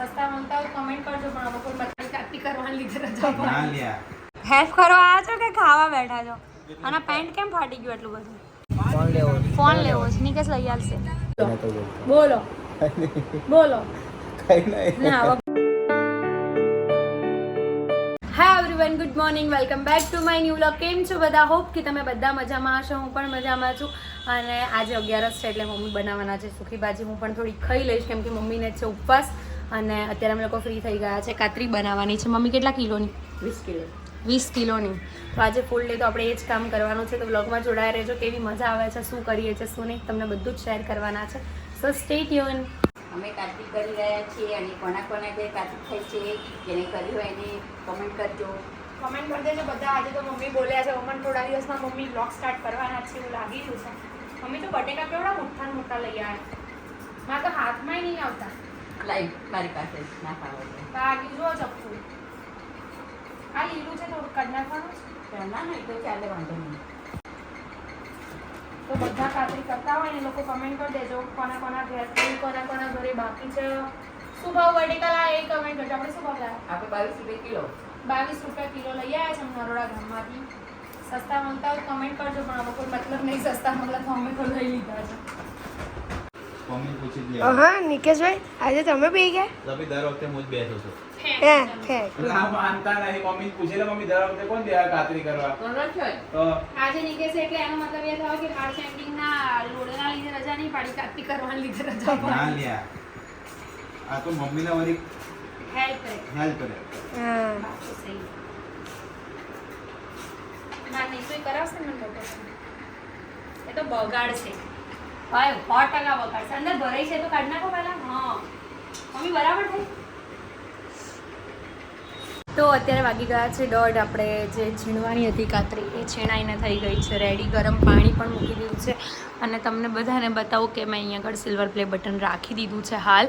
સસ્તા મળતા હોય કમેન્ટ કરજો પણ હવે કોઈ બતાવી કાપી કરવાની લીધે રજા ના લ્યા. હેલ્પ કરવા આવ્યા છો કે ખાવા બેઠા છો? અને પેન્ટ કેમ ફાટી ગયું એટલું બધું? ફોન લેવો ફોન લેવો છે. નિકેશ લઈ આવશે. બોલો. બોલો. કઈ નહીં. હા everyone good morning welcome back to my new vlog કેમ છો બધા? હોપ કે તમે બધા મજામાં હશો. હું પણ મજામાં છું. અને આજે અગિયારસ છે એટલે મમ્મી બનાવવાના છે. સુખી ભાજી હું પણ થોડી ખાઈ લઈશ કેમ કે મમ્મીને છે ઉપવાસ. અને અત્યારે અમે લોકો ફ્રી થઈ ગયા છે. કાતરી બનાવવાની છે. મમ્મી કેટલા કિલોની? વીસ કિલો. વીસ કિલોની. તો આજે ફૂલ ડે તો આપણે એ જ કામ કરવાનું છે. તો બ્લોગમાં જોડાયા રહેજો. કેવી મજા આવે છે શું કરીએ છીએ શું નહીં તમને બધું જ શેર કરવાના છે. સો સ્ટે ટ્યુન અમે કાતરી કરી રહ્યા છીએ અને કોના કોના જે કાતરી થઈ છે જેને કરી હોય એને કમેન્ટ કરજો. કમેન્ટ કરી દેજો બધા. આજે તો મમ્મી બોલ્યા છે મમ્મી થોડા દિવસમાં મમ્મી બ્લોગ સ્ટાર્ટ કરવાના છે એવું લાગી રહ્યું છે. મમ્મી તો બટેકા કેવડા મોટા મોટા લઈ આવ્યા મારા તો હાથમાંય નહીં આવતા. લાઈવ મારી પાસે ના પાડો તો. આ લીલું ચપ્પુ આ લીલું છે થોડું કાઢ નાખવાનું. છે ના ના એ તો ચાલે વાંધો નહીં. તો બધા ખાતરી કરતા હોય ને લોકો કમેન્ટ કરી દેજો કોના કોના ઘેર કોના કોના ઘરે બાકી છે. શું ભાવ બટેકા લાયા એ કમેન્ટ કરજો. આપણે શું ભાવ આપણે બાવીસ રૂપિયા કિલો. બાવીસ રૂપિયા કિલો લઈ આવ્યા છે નરોડા ગામમાંથી. સસ્તા મળતા હોય કમેન્ટ કરજો પણ હવે કોઈ મતલબ નહીં સસ્તા મતલબ તો અમે તો લઈ લીધા છે. મમ્મી પૂછી લે હા નિકેશભાઈ આજે તમે બે ગયા? તમે દર વખતે હું જ બેઠો છું. હે. હે એટલે માનતા નહીં મમ્મી મમ્મી દર વખતે કોણ આ કરવા? તો આજે એટલે એનો મતલબ એ થયો કે માર્ચ એન્ડિંગના લોડના લીધે રજા નહીં પાડી કાપી કરવાની લીધે રજા ના લ્યા. આ તો મમ્મીને વળી હેલ્પ કરે. હેલ્પ કરે. હા. સહી. ના નહીં તો કરાવશે ને મોટો? એ તો બગાડ છે. ભાઈ સો ટકા અંદર ભરાઈ છે તો કાઢી નાખો પહેલા. હા. મમ્મી, બરાબર થઈ? તો અત્યારે વાગી ગયા છે દોઢ. આપણે જે છીણવાની હતી કાતરી, એ છીણાઈને થઈ ગઈ છે રેડી ગરમ પાણી પણ મૂકી દીધું છે. અને તમને બધાને બતાવું કે મેં અહીંયા આગળ સિલ્વર પ્લે બટન રાખી દીધું છે હાલ.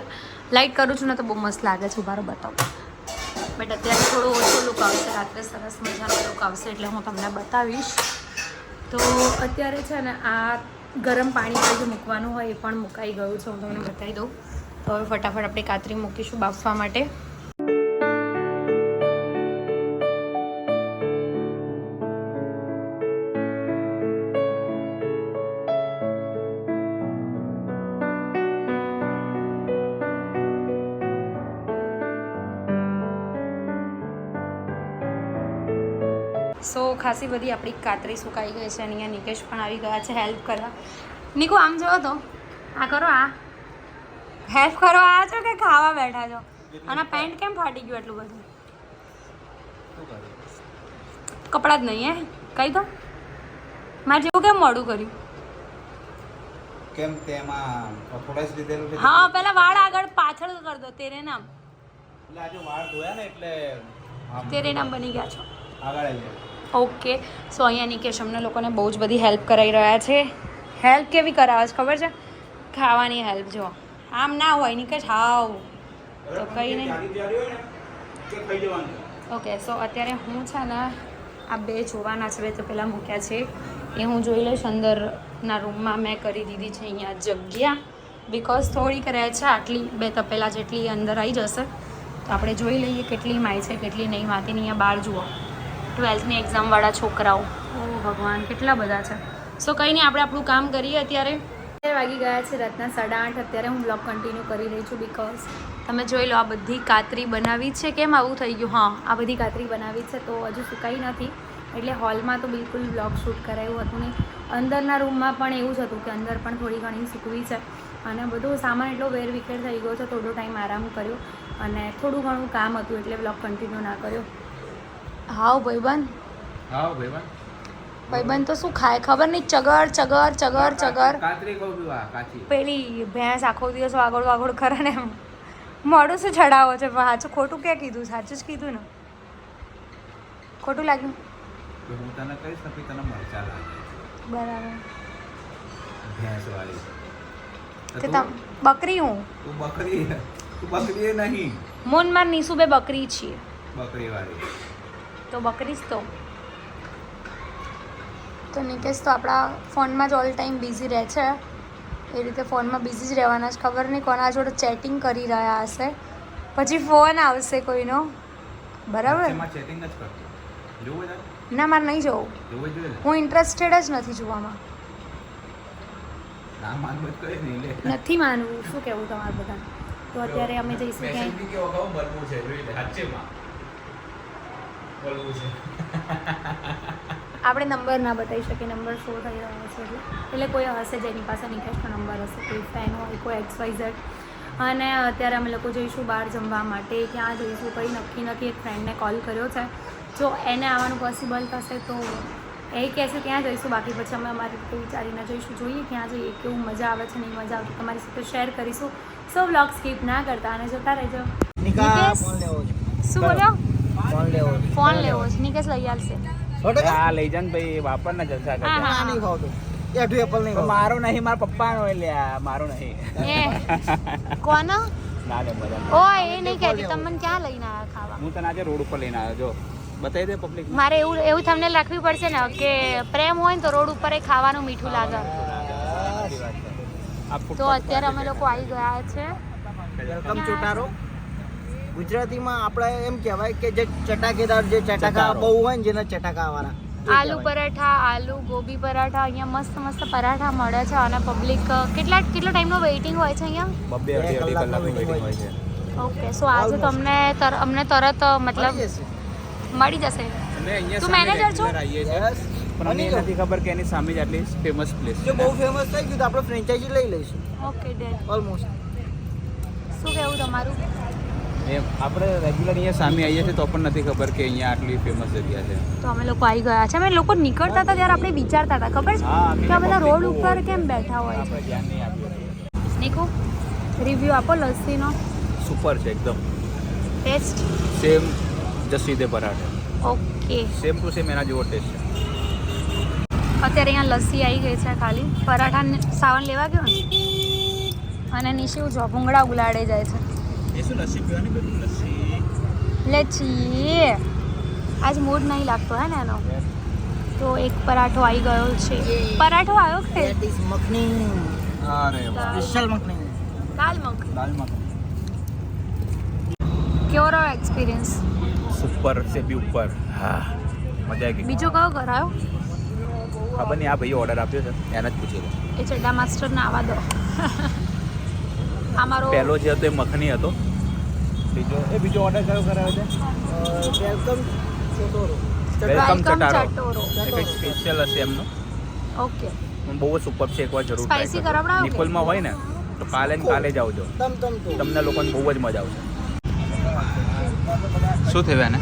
લાઇટ કરું છું ને તો બહુ મસ્ત લાગે છે, ઉભારો બતાવું. બટ અત્યારે થોડો ઓછો લુક આવશે. રાત્રે સરસ મજાનો લુક આવશે એટલે હું તમને બતાવીશ. તો અત્યારે છે ને આ ગરમ પાણી જે મૂકવાનું હોય એ પણ મુકાઈ ગયું છે, હું તમને બતાવી દઉં. તો હવે ફટાફટ આપણે કાતરી મૂકીશું બાફવા માટે. ખાસી બધી આપણી કાતરી સુકાઈ ગઈ છે અને અહીંયા નિકેશ પણ આવી ગયા છે હેલ્પ કરવા. નિકુ આમ જોવો તો. આ કરો આ. હેલ્પ કરો આ છો કે ખાવા બેઠા છો? અને પેન્ટ કેમ ફાટી ગયું એટલું બધું? કપડાં જ નહીં હે? કહી દો. મારે જેવું કેમ મોડું કર્યું? કેમ તેમાં થોડા જ લીધેલું હા પેલા વાળ આગળ પાછળ કર દો તેરે નામ. એટલે આજે વાળ ધોયા ને એટલે તેરે નામ બની ગયા છો. આગળ આવી. ઓકે. સો અહીંયા નિકેશ અમને લોકોને બહુ જ બધી હેલ્પ કરાવી રહ્યા છે. હેલ્પ કેવી કરાવે છે ખબર છે? ખાવાની હેલ્પ જો. આમ ના હોય નિકેશ હાવ તો કંઈ નહીં. ઓકે સો અત્યારે હું છે ને આ બે જોવાના છે બે તો પહેલાં મૂક્યા છે. એ હું જોઈ લઈશ અંદરના રૂમમાં મેં કરી દીધી છે અહીંયા જગ્યા. બિકોઝ થોડીક રહે છે આટલી બે તપેલા જેટલી અંદર આવી જશે. તો આપણે જોઈ લઈએ કેટલી માય છે કેટલી નહીં. માતી અહીંયા બહાર જુઓ. ટ્વેલ્થની એક્ઝામવાળા છોકરાઓ. ઓ ભગવાન કેટલા બધા છે. સો કંઈ નહીં આપણે આપણું કામ કરીએ અત્યારે. વાગી ગયા છે રાતના સાડા આઠ અત્યારે હું બ્લોગ કન્ટિન્યુ કરી રહી છું બિકોઝ તમે જોઈ લો આ બધી કાતરી બનાવી છે કેમ આવું થઈ ગયું? હા. આ બધી કાતરી બનાવી છે તો હજુ સુકાઈ નથી. એટલે હોલમાં તો બિલકુલ બ્લોગ શૂટ કરાયું હતું નહીં. અંદરના રૂમમાં પણ એવું જ હતું કે અંદર પણ થોડી ઘણી સૂકવી છે. અને બધું સામાન એટલો વેર વિખેર થઈ ગયો છે થોડો ટાઈમ આરામ કર્યો. અને થોડું ઘણું કામ હતું એટલે બ્લોગ કન્ટિન્યુ ના કર્યો. હાવ ભાઈબંધ. હા ભાઈ ભાઈબંધ તો શું ખાય? ખબર નહીં? ચગર ચગર ચગર ચગર. પેલી ભેંસ આખો દિવસ વાગોળ વાગોળ કરે ને એમ. મોડું શું ચડાવો છે? પણ સાચું ખોટું ક્યાં કીધું? સાચું જ કીધું ને. ખોટું લાગ્યું. હું તને કહીશ ને તને મરચા લાગે. બરાબર. ભેંસ વાળી. તે તમ બકરી હું? તું બકરી તું બકરી નહીં. મોન નીસુબે બકરી છીએ. બકરી વાળી. તો બકરીશ તો. તો નિકેશ તો આપણા ફોનમાં જ ઓલ ટાઈમ બિઝી રહે છે. એ રીતે ફોનમાં બિઝી જ રહેવાના છે. ખબર નહીં કોના જોડે ચેટિંગ કરી રહ્યા હશે. પછી ફોન આવશે કોઈનો. બરાબર? ના મારે નહીં જવું. હું ઇન્ટરેસ્ટેડ જ નથી જોવામાં. નથી માનવું. શું કહેવું તમારે બધા તો અત્યારે અમે જઈશું ક્યાંય સ્પેશિયલ કેવો કહું બનવું છે જોઈ લે સાચેમાં બોલવું છે. આપણે નંબર ના બતાવી શકીએ નંબર શો થઈ રહ્યો છે એટલે. એટલે કોઈ હશે જેની પાસે નિકેશનો નંબર હશે કોઈ ફેન હોય કોઈ એક્સ વાય ઝેડ અને અત્યારે અમે લોકો જઈશું બહાર જમવા માટે ક્યાં જઈશું. કંઈ નક્કી નથી એક ફ્રેન્ડને કોલ કર્યો છે. જો એને આવવાનું પોસિબલ થશે તો એ કહેશે ક્યાં જઈશું? બાકી પછી અમે અમારી રીતે વિચારીને જઈશું. જોઈએ ક્યાં જઈએ કેવું મજા આવે છે નહીં મજા આવતી. તમારી સાથે શેર કરીશું. સો વ્લોગ સ્કીપ ના કરતા અને જતા રહેજો. શું બોલ્યો ફોન લેવો ફોન લેવો છે. નિકેશ લઈ આવશે આ લઈ જા ભાઈ વાપર ને જલસા હા હા. નહીં હા એઠું એપલ નહીં મારો નહીં મારા પપ્પાનો એ મારો નહીં. એ. કોનો? ના લે મજા ઓ એ નહીં કહેતી. તમે ક્યાં લઈને આવ્યા ખાવા? હું તને આજે રોડ ઉપર લઈને આવ્યો. જો બતાવી દે પબ્લિક મારે એવું એવું તમને લખવી પડશે ને કે પ્રેમ હોય ને તો રોડ ઉપર એ ખાવાનું મીઠું લાગે. તો અત્યારે અમે લોકો આવી ગયા છે. વેલકમ ચોટારો. ગુજરાતીમાં આપણે એમ કહેવાય કે જે ચટાકેદાર જે ચટાકા. બહુ હોય ને જેના ચટાકા વાળા આલુ પરાઠા આલુ ગોબી પરાઠા અહીંયા મસ્ત મસ્ત પરાઠા મળે છે અને પબ્લિક કેટલા કેટલો ટાઈમનો વેઇટિંગ હોય છે અહીંયા? બબ્બે અઢી અઢી કલાકનું વેટિંગ હોય છે. ઓકે સો આજે તમને તર અમને તરત મતલબ મળી જશે. મળી જશે. અહીંયા તું મેનેજર છો? ગયું. નથી ખબર કે એની સામે જ આટલી ફેમસ પ્લેસ જો બહુ ફેમસ થઈ ગયું તો આપણે ફ્રેન્ચાઇઝી લઈ લઈશું. ઓકે ડેન ઓલમોસ્ટ શું કહેવું તમારું? એમ આપણે રેગ્યુલર અહીંયા સામે આવીએ છીએ તો પણ નથી ખબર કે અહીંયા આટલી ફેમસ જગ્યા છે. તો અમે લોકો આવી ગયા છે. અમે લોકો નીકળતા હતા ત્યારે આપણે વિચારતા હતા. ખબર છે? કે આ બધા રોડ ઉપર કેમ બેઠા હોય આપણે ધ્યાન નહીં આપ્યું નીકુ રિવ્યુ આપો લસ્સીનો. સુપર છે એકદમ. ટેસ્ટ સેમ જસ્સી દે પરાઠે. ઓકે સેમ ટુ સેમ એના જેવો ટેસ્ટ છે. અત્યારે અહીંયા લસ્સી આવી ગઈ છે ખાલી. પરાઠા સાવન લેવા ગયો ને? અને નીચે જો ભૂંગળા ઉલાડે જાય છે. એ શું લસ્સી પીવાની પેલું લસ્સી લચ્છી આજ મૂડ નહીં લાગતો હે ને એનો તો એક પરાઠો આવી ગયો છે પરાઠો આવ્યો કે ધેટ ઇઝ મખની અરે સ્પેશિયલ મખની દાલ મખ દાલ મખની કેવો રહ્યો એક્સપિરિયન્સ સુપર છે બી ઉપર હા મજા આવી બીજો કયો કરાયો ખબર નહીં આ ભાઈ ઓર્ડર આપ્યો છે એને જ પૂછી એ ચડ્ડા માસ્ટરને આવા દો અમારો પહેલો જે હતો એ મખની હતો. બીજો એ બીજો ઓર્ડર કયો કરાયો છે? વેલકમ ચટોરો. વેલકમ ચટારો. કંઈક સ્પેશિયલ હશે એમનું. ઓકે. બહુ જ સુપર છે એકવાર જરૂર સ્પાઈસી. કરાવડાવો નિકોલમાં હોય ને તો કાલે ને કાલે જ આવજો. તમ તમ તો તમને લોકોને બહુ જ મજા આવશે. શું થયું એને?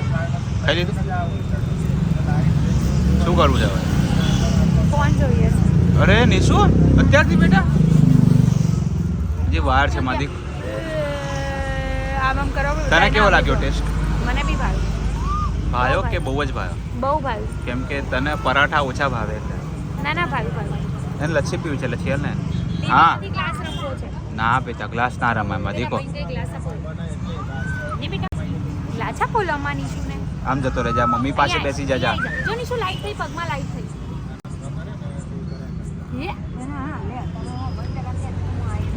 ખાઈ લીધું? શું કરવું છે હવે? ફોન જોઈએ છે. અરે નિશુ અત્યારથી બેટા? જે વાર છે માદી આમ આમ કરો. તને કેવો લાગ્યો ટેસ્ટ? મને બી ભાવ્યો ભાવ્યો કે બહુ જ ભાવ્યો? બહુ ભાવ્યો કેમ કે તને પરાઠા ઓછા ભાવે એટલે. ના ના ભાવ્યું ભાવ્યું એને લચ્છી પીવું છે લચ્છી ને હા. ના બેટા ગ્લાસ ના રમાયમાં દીકો. લાછા આપો. જી છું આમ જતો રહેજા મમ્મી પાસે બેસી જજા જો. નીશુ લાઈટ થઈ પગમાં લાઈટ થઈ. હે?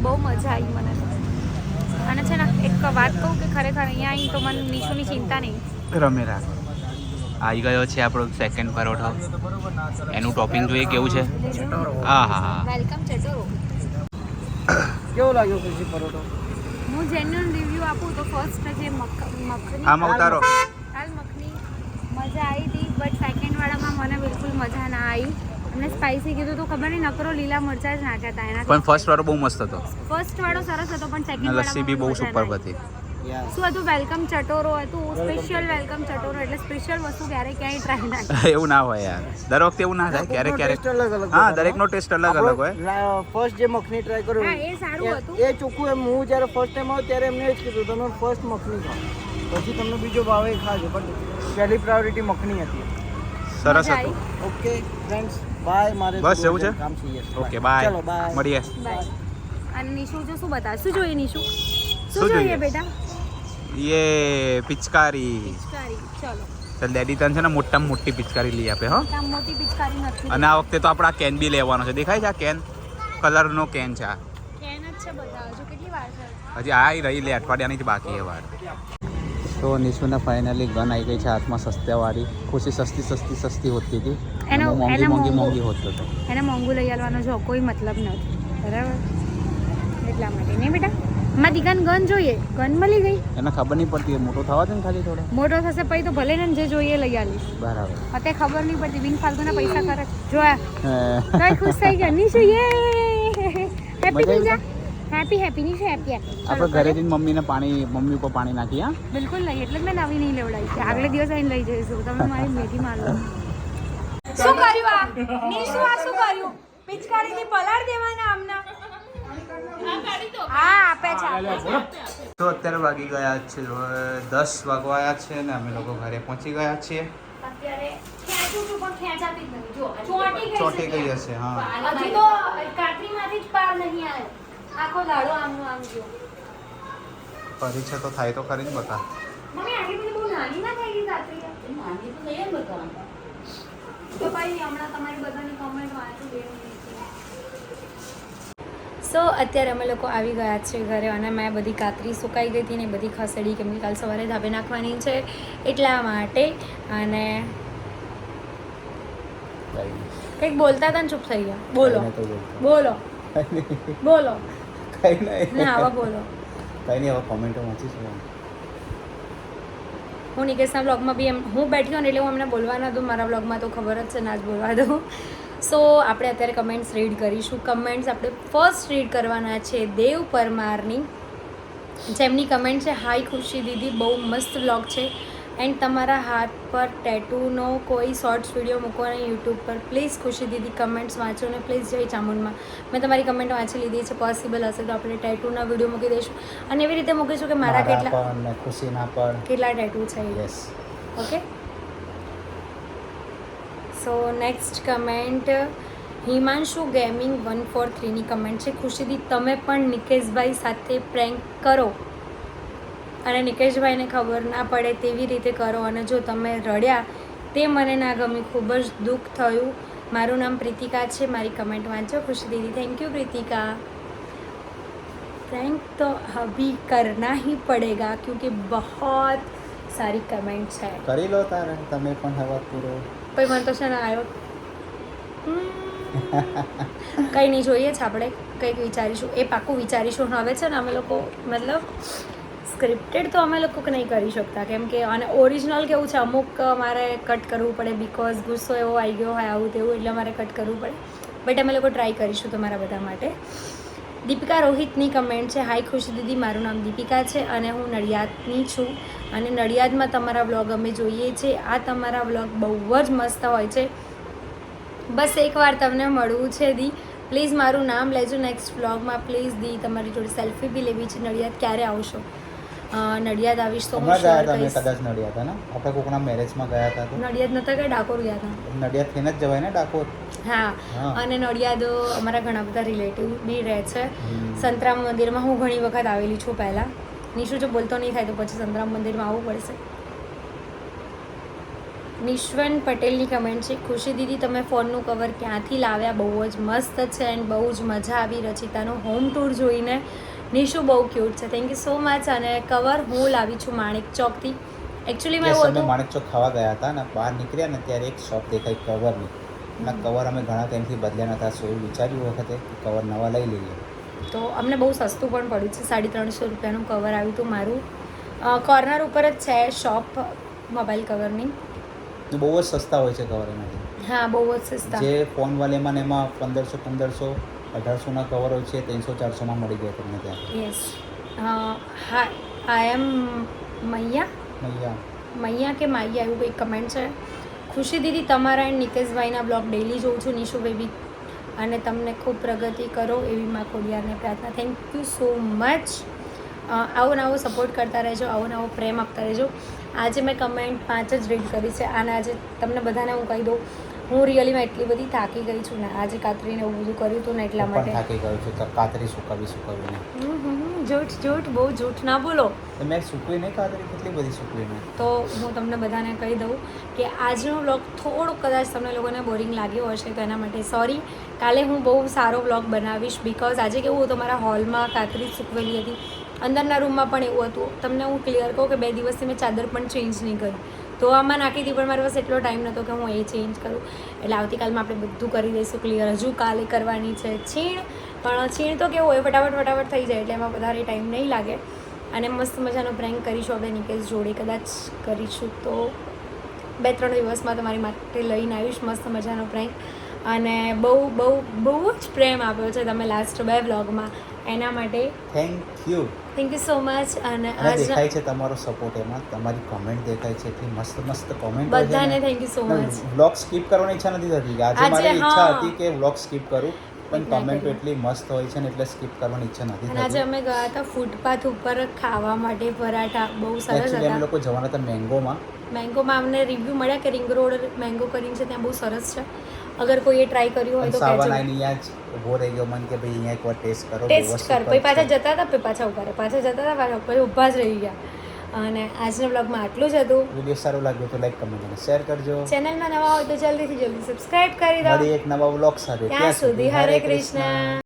બહુ મજા આવી મને. અને છે ને એક વાત કહું કે ખરેખર અહીંયા આવી તો મને નિશુની ચિંતા નહીં. રમે રાખ આવી ગયો છે આપણો સેકન્ડ પરોઠો. એનું ટોપિંગ જોઈએ કેવું છે? હા હા હા. વેલકમ ચટોરો. કેવો લાગ્યો ખુશી પરોઠો? હું જેન્યુઅલ રિવ્યૂ આપું તો ફર્સ્ટ જે મખ- મખની આમાં ઉતારો. દાલ મખની મજા આવી હતી બટ સેકન્ડ વાળામાં મને બિલકુલ મજા ના આવી અને સ્પાઇસી કીધું તો ખબર નહીં નકરો લીલા મરચા જ નાખ્યા હતા એના પણ ફર્સ્ટ વાળો બહુ મસ્ત હતો. ફર્સ્ટ વાળો સરસ હતો પણ સેકન્ડ લસ્સી બી બહુ સુપર હતી. શું હતું? વેલકમ ચટોરો હતું સ્પેશિયલ વેલકમ ચટોરો એટલે સ્પેશિયલ વસ્તુ ક્યારેય ક્યાંય ટ્રાય ના કરી. એવું ના હોય યાર. દર વખતે એવું ના થાય ક્યારેક ક્યારેક. ટેસ્ટ અલગ અલગ હા દરેકનો ટેસ્ટ અલગ અલગ હોય. ફર્સ્ટ જે મખની ટ્રાય કર્યો હા, એ સારું હતું. એ ચોખ્ખું એમ હું જ્યારે ફર્સ્ટ ટાઈમ આવ્યો ત્યારે એમને જ કીધું તમે ફર્સ્ટ મખની ખાઓ. પછી તમને બીજો ભાવે એ ખાજો પણ પહેલી પ્રાયોરિટી મખની હતી. સરસ હતું. ઓકે ફ્રેન્ડ્સ બાય મારે બસ એવું છે? કામ છે ઓકે બાય ચલો બાય મળીએ. બાય અને નિશુ? જો શું બતા શું જોઈએ નિશુ? શું જોઈએ જોઈએ? બેટા? યે પિચકારી. પિચકારી ચલો. ચાલ ડેડી તને છે ને મોટામાં મોટી પિચકારી લઈ આપે હો. મોટી પિચકારી નથી. અને આ વખતે તો આપણે આ કેન બી લેવાનો છે. દેખાય છે આ કેન? કલરનો કેન છે આ. કેન જ છે બધા હજુ કેટલી વાર છે? હજી આ રહી લે અઠવાડિયાની જ બાકી છે વાર. તો નિશુને ફાઇનલી ગન આવી ગઈ છે હાથમાં સસ્તાવાળી ખુશી સસ્તી સસ્તી સસ્તી હોતી હતી. એનો- મોંઘી મોંઘી મોંઘી હોતો હતો. એને મોંઘું લઈ આવવાનો જો કોઈ મતલબ નથી. બરાબર? એટલા માટે. નહીં બેટા? મારી દીકરાને ગન જોઈએ. ગન મળી ગઈ. એને ખબર નહીં પડતી. મોટો થવા દે ને ખાલી થોડો. મોટો થશે પછી તો ભલે ને જે જોઈએ લઈ આવીશ બરાબર. અત્યારે ખબર નહીં પડતી. બિન ફાલતુના પૈસા ખર્ચ જોયા. ખુશ થઈ ગયા. યે. હેપી મજા જા હેપી હેપી નહીં હેપી હેપી આપણે ઘરે જઈને મમ્મીને પાણી મમ્મી ઉપર પાણી નાખી હા બિલકુલ નહીં એટલે મેં નવી નહીં લેવડાવી છે આગલે દિવસ આવીને લઈ જઈશું તમે મારી મેથી મારો શું કર્યું આ? નિશુ આ શું કર્યું? પિચકારીથી પલાળ દેવાના આમના? હા આપે છે છે. તો અત્યારે વાગી ગયા છે દસ વાગવાયા છે ને અમે લોકો ઘરે પહોંચી ગયા છીએ. અત્યારે ખેંચું છું પણ ખેંચાતી જ નથી. જો ચોંટી ગઈ ચોંટી હશે હા. હજી તો કાટરીમાંથી જ પાર નહીં આવ્યો આખો દાડો આમનો આમ જો પરીક્ષા તો થાય તો જ બતા મમ્મી આની બધી બહુ નાની ના થઈ ગઈ કાતરી નાની તો લઈએ ને બધા તો ભાઈ હમણાં તમારી બધાની કમેન્ટ વાંચું બે સો અત્યારે અમે લોકો આવી ગયા છે ઘરે અને મેં બધી કાતરી સુકાઈ ગઈ હતી ને બધી ખસેડી કેમ કે કાલ સવારે ધાબે નાખવાની છે એટલા માટે અને કંઈક બોલતા હતા ને ચૂપ થઈ ગયા. બોલો. બોલો. બોલો. કઈ નહીં ના આવા બોલો. કઈ નહીં કોમેન્ટો વાંચીશું હું નિકેશના બ્લોગમાં બી એમ હું બેઠી હોઉં એટલે હું એમને બોલવા ના દઉં. મારા બ્લોગમાં તો ખબર જ છે ના જ બોલવા દઉં. સો આપણે અત્યારે કમેન્ટ્સ રીડ કરીશું. કમેન્ટ્સ આપણે ફર્સ્ટ રીડ કરવાના છે દેવ પરમારની. જેમની કમેન્ટ છે હાઈ ખુશી દીદી બહુ મસ્ત બ્લોગ છે. એન્ડ તમારા હાથ પર ટેટૂનો કોઈ શોર્ટ્સ વીડિયો મૂકો અને યુટ્યુબ પર પ્લીઝ ખુશી દીદી કમેન્ટ્સ વાંચો ને પ્લીઝ જય ચામુંડમાં. મેં તમારી કમેન્ટ વાંચી લીધી છે પોસિબલ હશે તો આપણે ટેટૂના વીડિયો મૂકી દઈશું. અને એવી રીતે મૂકીશું કે મારા કેટલા ખુશીના પર કેટલા ટેટુ છે yes okay so next comment Himanshu gaming one four થ્રીની comment છે. ખુશીદી તમે પણ નિકેશભાઈ સાથે પ્રેન્ક કરો. અને નિકેશભાઈને ખબર ના પડે તેવી રીતે કરો. અને જો તમે રડ્યા તે મને ના ગમ્યું ખૂબ જ દુઃખ થયું. મારું નામ પ્રીતિકા છે. મારી કમેન્ટ વાંચો. ખુશી દીદી થેન્ક યુ પ્રીતિકા. થેન્ક તો અભી કરના હી પડેગા ક્યુંકિ બહોત સારી કમેન્ટ છે. કરી લો તારે. તમે પણ હવે પૂરો. પછી મને તો છે ને આવ્યો કંઈ નહીં જોઈએ છે આપણે. કંઈક વિચારીશું. એ પાકું વિચારીશું. હવે છે ને અમે લોકો મતલબ સ્ક્રિપ્ટેડ તો અમે લોકો નહીં કરી શકતા. કેમ કે અને ઓરિજિનલ કેવું છે? અમુક મારે કટ કરવું પડે બિકોઝ ગુસ્સો એવો આવી ગયો હોય આવું તેવું, એટલે મારે કટ કરવું પડે. બટ અમે લોકો ટ્રાય કરીશું તમારા બધા માટે. દીપિકા રોહિતની કમેન્ટ છે હાય ખુશી દીદી, મારું નામ દીપિકા છે અને હું નડિયાદની છું. અને નડિયાદમાં તમારા વ્લોગ અમે જોઈએ છીએ આ તમારા વ્લોગ બહુ જ મસ્ત હોય છે. બસ એકવાર તમને મળવું છે દી. પ્લીઝ મારું નામ લેજો નેક્સ્ટ વ્લોગમાં પ્લીઝ દી, તમારી જોડે સેલ્ફી બી લેવી છે. નડિયાદ ક્યારે આવશો? નડિયાદ આવીશ તો હું ગયા હતા મેં કદાચ નડિયાદ હતા ને? આપણે કોકના મેરેજમાં ગયા હતા તો. નડિયાદ નતા કે ડાકોર ગયા હતા. નડિયાદ થઈને જ જવાય ને ડાકોર? હા હા. અને નડિયાદ અમારા ઘણા બધા રિલેટિવ બી રહે છે. સંતરામ મંદિરમાં હું ઘણી વખત આવેલી છું પહેલાં. નિશુ જો બોલતો નહીં થાય તો પછી સંતરામ મંદિરમાં આવવું પડશે. નિશ્વન પટેલની કમેન્ટ છે ખુશી દીદી તમે ફોનનું કવર ક્યાંથી લાવ્યા? બહુ જ મસ્ત છે એન્ડ બહુ જ મજા આવી રચિતાનું હોમ ટૂર જોઈને. નિશુ બહુ ક્યુટ છે. થેન્ક યુ સો મચ અને કવર હું લાવી છું માણેક ચોકથી એકચ્યુઅલી મેં અમે માણેક ચોક ખાવા ગયા હતા ને બહાર નીકળ્યા ને ત્યારે એક શોપ દેખાઈ કવરની ના. કવર અમે ઘણા ટાઈમથી બદલ્યા નતા સો એવું વિચાર્યું વખતે કવર નવા લઈ લઈએ. તો અમને બહુ સસ્તું પણ પડ્યું છે. સાડી ત્રણસો રૂપિયાનું કવર આવ્યું હતું મારું. કોર્નર ઉપર જ છે શોપ મોબાઈલ કવરની બહુ જ સસ્તા હોય છે કવર એમાંથી હા બહુ જ સસ્તા. જે ફોન વાલેમાં એમાં પંદરસો પંદરસો અઢારસોના કવરો છે ત્રણસો ચારસોમાં મળી ગયા તમને ત્યાં યસ હા આઈ એમ મૈયા મૈયા મૈયા કે માયા એવું કંઈક કમેન્ટ છે? ખુશી દીદી તમારા એન્ડ નિકેશભાઈના બ્લોગ ડેલી જોઉં છું નિશુ બેબી અને તમને ખૂબ પ્રગતિ કરો એવી માં ખોડિયારને પ્રાર્થના. થેન્ક યુ સો મચ આવો નવો સપોર્ટ કરતા રહેજો આવો નવો પ્રેમ આપતા રહેજો. આજે મેં કમેન્ટ પાંચ જ રીડ કરી છે. અને આજે તમને બધાને હું કહી દઉં. હું રિયલીમાં એટલી બધી થાકી ગઈ છું ને આજે કાતરીને એવું બધું કર્યું હતું ને એટલા માટે. થાકી ગયો છું તો કાતરી સુકાવી સુકાવીને જૂઠ જૂઠ બહુ જૂઠ. ના બોલો. તો મેં સૂકવી નહીં કાતરી? કેટલી બધી સુકવી નહીં તો હું તમને બધાને કહી દઉં કે આજનો બ્લોગ થોડો કદાચ તમને લોકોને બોરિંગ લાગ્યો હશે તો એના માટે સોરી કાલે હું બહુ સારો વ્લોગ બનાવીશ બિકોઝ આજે કેવું હતું મારા હોલમાં કાતરી સૂકવેલી હતી. અંદરના રૂમમાં પણ એવું હતું. તમને હું ક્લિયર કહું કે બે દિવસથી મેં ચાદર પણ ચેન્જ નહીં કરી. તો આમાં નાખી હતી પણ મારી પાસે એટલો ટાઈમ નહોતો કે હું એ ચેન્જ કરું. એટલે આવતીકાલમાં આપણે બધું કરી દઈશું ક્લિયર હજુ કાલે કરવાની છે છીણ, પણ છીણ તો કેવું હોય, ફટાફટ ફટાફટ થઈ જાય, એટલે એમાં વધારે ટાઈમ નહીં લાગે. અને મસ્ત મજાનો પ્રેન્ક કરીશું આપણે નિકેશ જોડે, કદાચ કરીશું તો બે ત્રણ દિવસમાં તમારી માટે લઈને આવીશ, મસ્ત મજાનો પ્રેન્ક અને બહુ બહુ બહુ જ પ્રેમ આપ્યો છે તમે લાસ્ટ બે વ્લોગમાં એના માટે thank you thank you so much અને આજ દેખાય છે તમારો સપોર્ટ એમાં. તમારી કોમેન્ટ દેખાય છે. એટલી મસ્ત મસ્ત કોમેન્ટ બધાને thank you so much vlog skip કરવાની ઈચ્છા નથી થતી. આજે મારી ઈચ્છા હતી કે વ્લોગ સ્કીપ કરું પણ કોમેન્ટ એટલી મસ્ત હોય છે ને એટલે સ્કીપ કરવાની ઈચ્છા નથી થતી આજે અમે ગયા હતા ફૂટપાથ ઉપર ખાવા માટે પરાઠા. બહુ સરસ હતા અમે લોકો જવાના હતા મેંગોમાં મેંગોમાં અમને રિવ્યૂ મળ્યા કે રિંગ રોડ મેંગો કરીને છે ત્યાં બહુ સરસ છે. અગર કોઈએ ટ્રાય કર્યું હોય તો સાવન આવીને અહીંયા ઊભો રહી ગયો મન કે ભાઈ અહીંયા એકવાર ટેસ્ટ કરો ટેસ્ટ કર. પછી પાછા જતા હતા? પછી પાછા ઊભા રહ્યા? પાછા જતા હતા? પાછા પછી ઊભા જ રહી ગયા. અને આજના બ્લોગમાં આટલું જ હતું. વીડિયો સારું લાગ્યું તો લાઈક કમેન્ટ અને શેર કરજો. ચેનલમાં નવા હોય તો જલ્દીથી જલ્દી સબસ્ક્રાઇબ કરી દો. એક નવા બ્લોગ સાથે. ત્યાં સુધી હરે કૃષ્ણ.